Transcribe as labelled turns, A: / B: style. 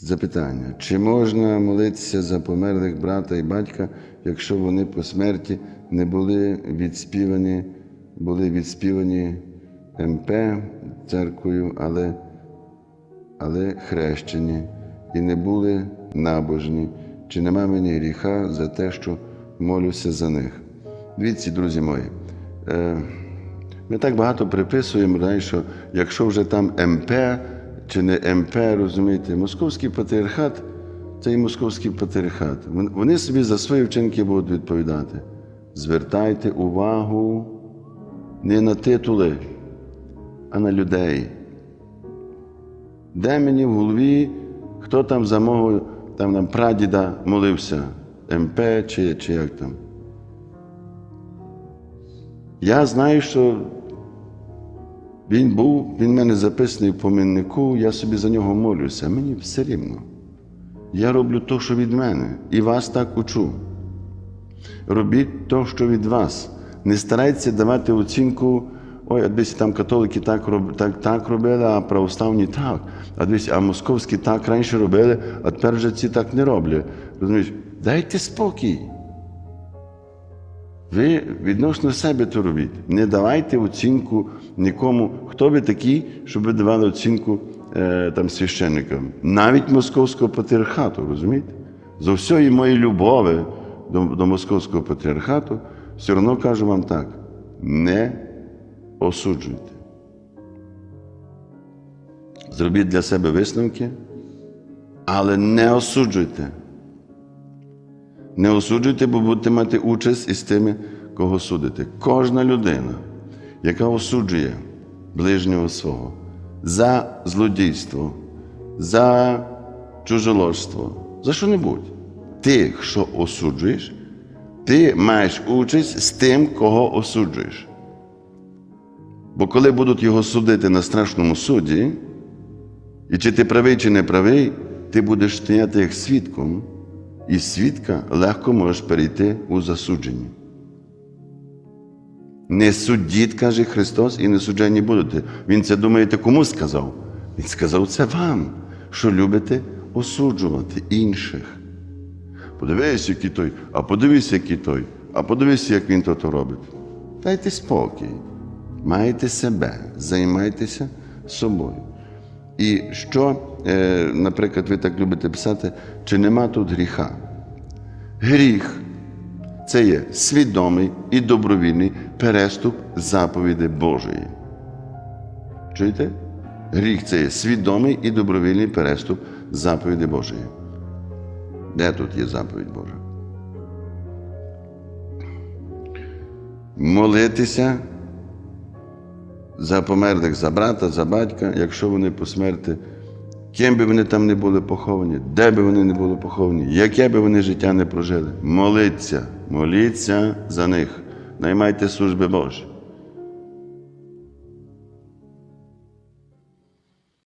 A: Запитання: чи можна молитися за померлих брата і батька, якщо вони по смерті не були відспівані, були відспівані МП церквою, але, але хрещені і не були набожні? Чи нема мені гріха за те, що молюся за них? Дивіться, друзі мої. Е, ми так багато приписуємо, що якщо вже там МП чи не МП, розумієте, московський патріархат це і московський патріархат. Вони собі за свої вчинки будуть відповідати. Звертайте увагу не на титули, а на людей. Де мені в голові, хто там за мого там, нам прадіда молився, МП чи, чи як там. Я знаю, що він був, він мене записаний в поміннику, я собі за нього молюся. Мені все рівно. Я роблю то, що від мене, і вас так учу. Робіть то, що від вас. Не старайтеся давати оцінку. Ой, а десь там католики так, роб- так, так робили, а православні так. А десь, а московські так раніше робили, а тепер вже ці так не роблять. Розумієш? Дайте спокій. Ви відносно себе то робіть. Не давайте оцінку нікому, хто ви такі, щоб ви давали оцінку е, там, священникам. Навіть московського патріархату, розумієте? За всієї моєї любові до, до московського патріархату, все одно кажу вам так: не осуджуйте. Зробіть для себе висновки, але не осуджуйте. Не осуджуйте, бо будете мати участь із тими, кого судите. Кожна людина, яка осуджує ближнього свого за злодійство, за чужоложство, за що-небудь, тих, що осуджуєш, ти маєш участь з тим, кого осуджуєш. Бо коли будуть його судити на страшному суді, і чи ти правий, чи не правий, ти будеш стояти як свідком, і свідка легко можеш перейти у засудження. Не судіть, каже Христос, і не суджені будете. Він це думаєте, кому сказав? Він сказав це вам, що любите осуджувати інших. Подивись, який той, а подивись, який той, а подивись, як він то, то робить. Дайте спокій. Майте себе, займайтеся собою. І що, е, наприклад, ви так любите писати, чи нема тут гріха? Гріх це є свідомий і добровільний переступ заповіді Божої. Чуєте? Гріх це є свідомий і добровільний переступ заповіді Божої. Де тут є заповідь Божа? Молитися за померлих, за брата, за батька, якщо вони по смерті, ким би вони там не були поховані, де би вони не були поховані, яке би вони життя не прожили. Моліться, моліться за них, наймайте служби Божі.